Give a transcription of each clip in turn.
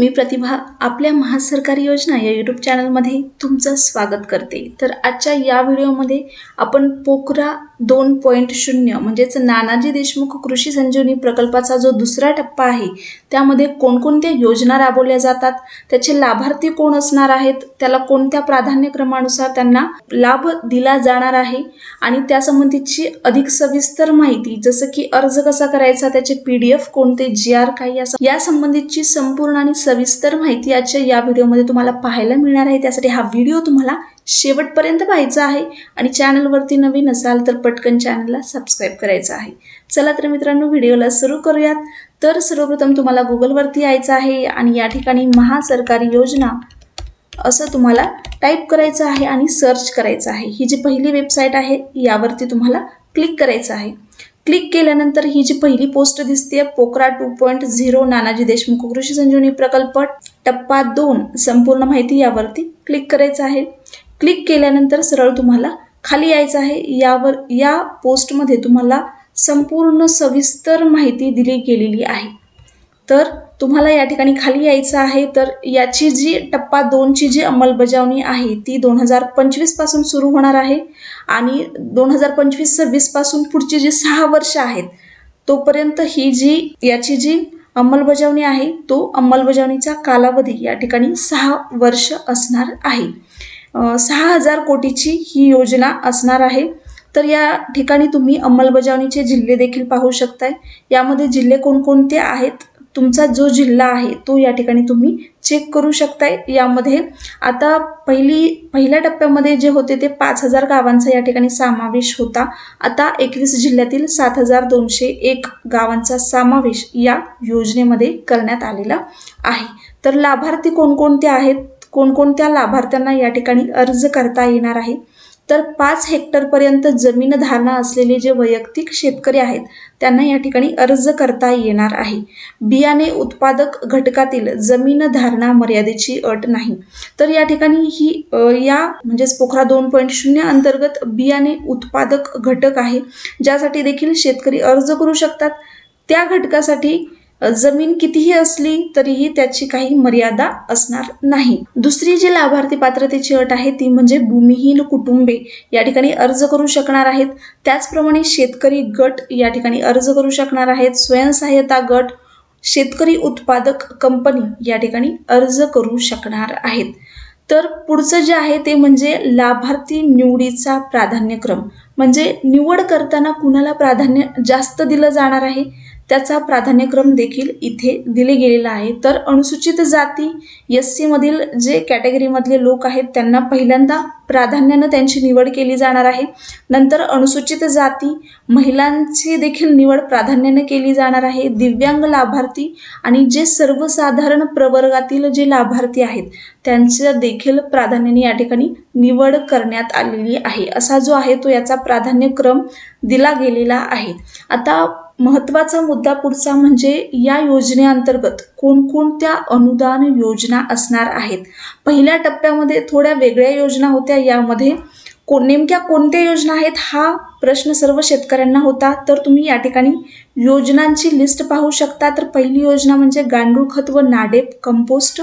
मी प्रतिभा आपल्या महासरकारी योजना या यूट्यूब चॅनलमध्ये तुमचं स्वागत करते. तर आजच्या या व्हिडिओमध्ये आपण पोखरा दोन पॉईंट शून्य म्हणजेच नानाजी देशमुख कृषी संजीवनी प्रकल्पाचा जो दुसरा टप्पा आहे त्यामध्ये कोणकोणत्या योजना राबवल्या जातात त्याचे लाभार्थी कोण असणार आहेत त्याला कोणत्या प्राधान्यक्रमानुसार त्यांना लाभ दिला जाणार आहे आणि त्यासंबंधीची अधिक सविस्तर माहिती जसं की अर्ज कसा करायचा त्याचे पी डी एफ कोणते जी आर काही या संबंधीची संपूर्ण आणि सविस्तर माहिती आजच्या या व्हिडिओमध्ये तुम्हाला पाहायला मिळणार आहे. त्यासाठी हा व्हिडिओ तुम्हाला शेवटपर्यंत पाहायचा आहे. आणि चॅनलवरती नवीन असाल तर पटकन चॅनलला सबस्क्राईब करायचं आहे. चला तर मित्रांनो व्हिडिओला सुरू करूयात. तर सर्वप्रथम तुम्हाला गुगलवरती यायचं आहे आणि या ठिकाणी महासरकारी योजना असं तुम्हाला टाईप करायचं आहे आणि सर्च करायचं आहे. ही जी पहिली वेबसाईट आहे यावरती तुम्हाला क्लिक करायचं आहे. क्लिक केल्यानंतर ही जी पहिली पोस्ट दिसते POCRA two point zero Nanaji Deshmukh Krishi Sanjivani प्रकल्प टप्पा दोन संपूर्ण माहिती यावरती क्लिक करायचं आहे. क्लिक केल्यानंतर सरळ तुम्हाला खाली यायचं आहे. यावर या पोस्टमध्ये तुम्हाला संपूर्ण सविस्तर माहिती दिली गेलेली आहे. तर तुम्हाला या ठिकाणी खाली यायचं आहे तर याची जी टप्पा दोनची जी अंमलबजावणी आहे ती दोन हजार पंचवीसपासून सुरू होणार आहे आणि दोन हजार पंचवीस सव्वीसपासून पुढची जी सहा वर्ष आहेत तोपर्यंत ही जी याची जी अंमलबजावणी आहे तो अंमलबजावणीचा कालावधी या ठिकाणी सहा वर्ष असणार आहे. सहा हजार कोटीची ही योजना असणार आहे. तर या ठिकाणी तुम्ही अंमलबजावणीचे जिल्हे देखील पाहू शकताय. यामध्ये जिल्हे कोणकोणते आहेत? तुमचा जो जिल्हा आहे तो या ठिकाणी तुम्ही चेक करू शकताय. यामध्ये आता पहिली पहिल्या टप्प्यामध्ये जे होते ते पाच हजार गावांचा या ठिकाणी समावेश होता. आता एकवीस जिल्ह्यातील सात हजार दोनशे एक गावांचा समावेश या योजनेमध्ये करण्यात आलेला आहे. तर लाभार्थी कोणकोणते आहेत? कोणकोणत्या लाभार्थ्यांना या ठिकाणी अर्ज करता येणार आहे? तर पाच हेक्टरपर्यंत जमीन धारणा असलेले जे वैयक्तिक शेतकरी आहेत त्यांना या ठिकाणी अर्ज करता येणार आहे. बियाणे उत्पादक घटकातील जमीन धारणा मर्यादेची अट नाही. तर या ठिकाणी ही या म्हणजेच पोखरा दोन पॉईंट शून्य अंतर्गत बियाणे उत्पादक घटक आहे ज्यासाठी देखील शेतकरी अर्ज करू शकतात. त्या घटकासाठी जमीन कितीही असली तरीही त्याची काही मर्यादा असणार नाही. दुसरी जी लाभार्थी पात्रतेची अट आहे ती म्हणजे भूमिहीन कुटुंबे या ठिकाणी अर्ज करू शकणार आहेत. त्याचप्रमाणे शेतकरी गट या ठिकाणी अर्ज करू शकणार आहेत. स्वयंसहाय्यता गट शेतकरी उत्पादक कंपनी या ठिकाणी अर्ज करू शकणार आहेत. तर पुढचं जे आहे ते म्हणजे लाभार्थी निवडीचा प्राधान्यक्रम. म्हणजे निवड करताना कुणाला प्राधान्य जास्त दिलं जाणार आहे? त्याचा प्राधान्यक्रम देखील इथे दिले गेलेला आहे. तर अनुसूचित जाती एस सीमधील जे कॅटेगरीमधले लोक आहेत त्यांना पहिल्यांदा प्राधान्यानं त्यांची निवड केली जाणार आहे. नंतर अनुसूचित जाती महिलांची देखील निवड प्राधान्यानं केली जाणार आहे. दिव्यांग लाभार्थी आणि जे सर्वसाधारण प्रवर्गातील जे लाभार्थी आहेत त्यांच्या देखील प्राधान्याने या ठिकाणी निवड करण्यात आलेली आहे. असा जो आहे तो याचा प्राधान्यक्रम दिला गेलेला आहे. आता महत्त्वाचा मुद्दा पुढचा म्हणजे या योजनेअंतर्गत कोणकोणत्या अनुदान योजना असणार आहेत? पहिल्या टप्प्यामध्ये थोड्या वेगळ्या योजना होत्या. यामध्ये को नेमक्या कोणत्या योजना आहेत हा प्रश्न सर्व शेतकऱ्यांना होता. तर तुम्ही या ठिकाणी योजनांची लिस्ट पाहू शकता. तर पहिली योजना म्हणजे गांडूळ खत व नाडेप कंपोस्ट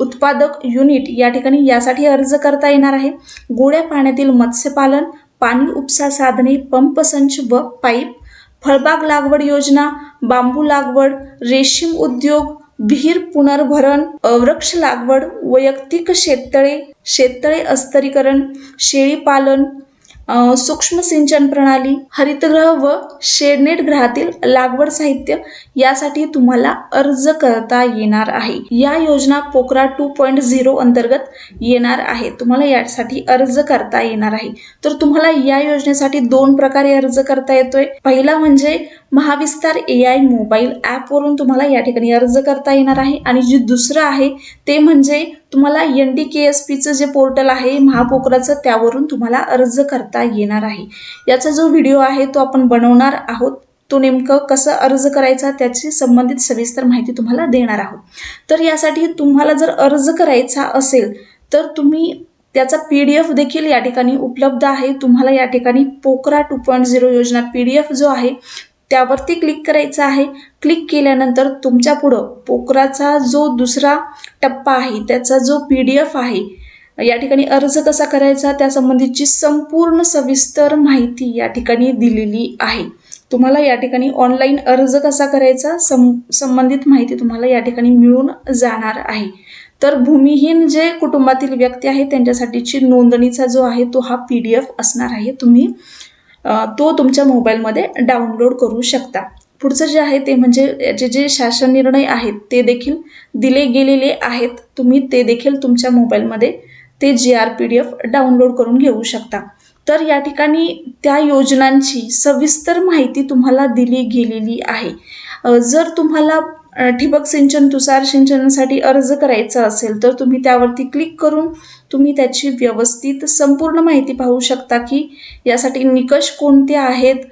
उत्पादक युनिट या ठिकाणी यासाठी अर्ज करता येणार आहे. गोड्या पाण्यातील मत्स्यपालन पाणी उपसा साधने पंप संच व पाईप फळबाग लागवड योजना बांबू लागवड रेशीम उद्योग विहीर पुनर्भरण वृक्ष लागवड वैयक्तिक शेततळे शेततळे अस्तरीकरण शेळीपालन सूक्ष्म सिंचन प्रणाली हरितगृह व शेडनेट ग्रहातील लागवड साहित्य यासाठी तुम्हाला अर्ज करता येणार आहे. या योजना पोकरा टू पॉईंट झिरो अंतर्गत येणार आहे. तुम्हाला यासाठी अर्ज करता येणार आहे. तर तुम्हाला या योजनेसाठी दोन प्रकारे अर्ज करता येतोय. पहिला म्हणजे महाविस्तार ए आय मोबाईल ॲपवरून तुम्हाला या ठिकाणी अर्ज करता येणार आहे. आणि जे दुसरं आहे ते म्हणजे तुम्हाला एन डी के एस पीचं जे पोर्टल आहे महापोकराचं त्यावरून तुम्हाला अर्ज करता येणार आहे. याचा जो व्हिडिओ आहे तो आपण बनवणार आहोत. तो नेमकं कसं अर्ज करायचा त्याची संबंधित सविस्तर माहिती तुम्हाला देणार आहोत. तर यासाठी तुम्हाला जर अर्ज करायचा असेल तर तुम्ही त्याचा पी डी एफ देखील या ठिकाणी उपलब्ध आहे. तुम्हाला या ठिकाणी पोकरा टू पॉईंट झिरो योजना पी डी एफ जो आहे त्यावरती क्लिक करायचं आहे. क्लिक केल्यानंतर तुमच्या पुढं पोकराचा जो दुसरा टप्पा आहे त्याचा जो पी डी एफ आहे या ठिकाणी अर्ज कसा करायचा त्यासंबंधीची संपूर्ण सविस्तर माहिती या ठिकाणी दिलेली आहे. तुम्हाला या ठिकाणी ऑनलाईन अर्ज कसा करायचा सं संबंधित माहिती तुम्हाला या ठिकाणी मिळून जाणार आहे. तर भूमिहीन जे कुटुंबातील व्यक्ती आहे त्यांच्यासाठीची नोंदणीचा जो आहे तो हा पी डी एफ असणार आहे. तुम्ही तो तुमच्या मोबाईलमध्ये डाउनलोड करू शकता. पुढचं जे आहे ते म्हणजे याचे जे शासन निर्णय आहेत ते देखील दिले गेलेले आहेत. तुम्ही ते देखील तुमच्या मोबाईलमध्ये ते G R P D F download करून घेऊ शकता. तर या ठिकाणी त्या योजनांची सविस्तर माहिती तुम्हाला दिली गेलेली आहे. जर तुम्हाला ठिबक सिंचन तुषार सिंचनासाठी अर्ज करायचा असेल तर तुम्ही त्यावरती क्लिक करून तुम्ही त्याची व्यवस्थित संपूर्ण माहिती पाहू शकता की यासाठी निकष कोणते आहेत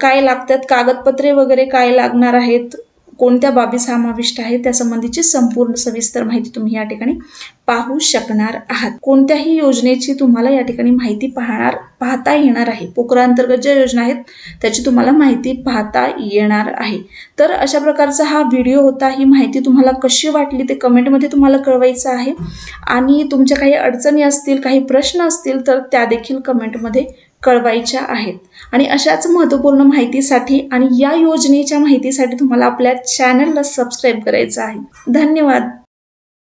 काय लागतात कागदपत्रे वगैरे काय लागणार आहेत कोणत्या बाबी समाविष्ट आहेत त्या संबंधीची संपूर्ण सविस्तर माहिती तुम्ही या ठिकाणी पाहू शकणार आहात. कोणत्याही योजनेची तुम्हाला या ठिकाणी माहिती पाहणार पाहता येणार आहे. पोकराअंतर्गत ज्या योजना आहेत त्याची तुम्हाला माहिती पाहता येणार आहे. तर अशा प्रकारचा हा व्हिडिओ होता. ही माहिती तुम्हाला कशी वाटली ते कमेंटमध्ये तुम्हाला कळवायचं आहे. आणि तुमच्या काही अडचणी असतील काही प्रश्न असतील तर त्या देखील कमेंटमध्ये कळवायच्या आहेत. आणि अशाच महत्त्वपूर्ण माहितीसाठी आणि या योजनेच्या माहितीसाठी तुम्हाला आपल्या चॅनलला सबस्क्राईब करायचं आहे. धन्यवाद.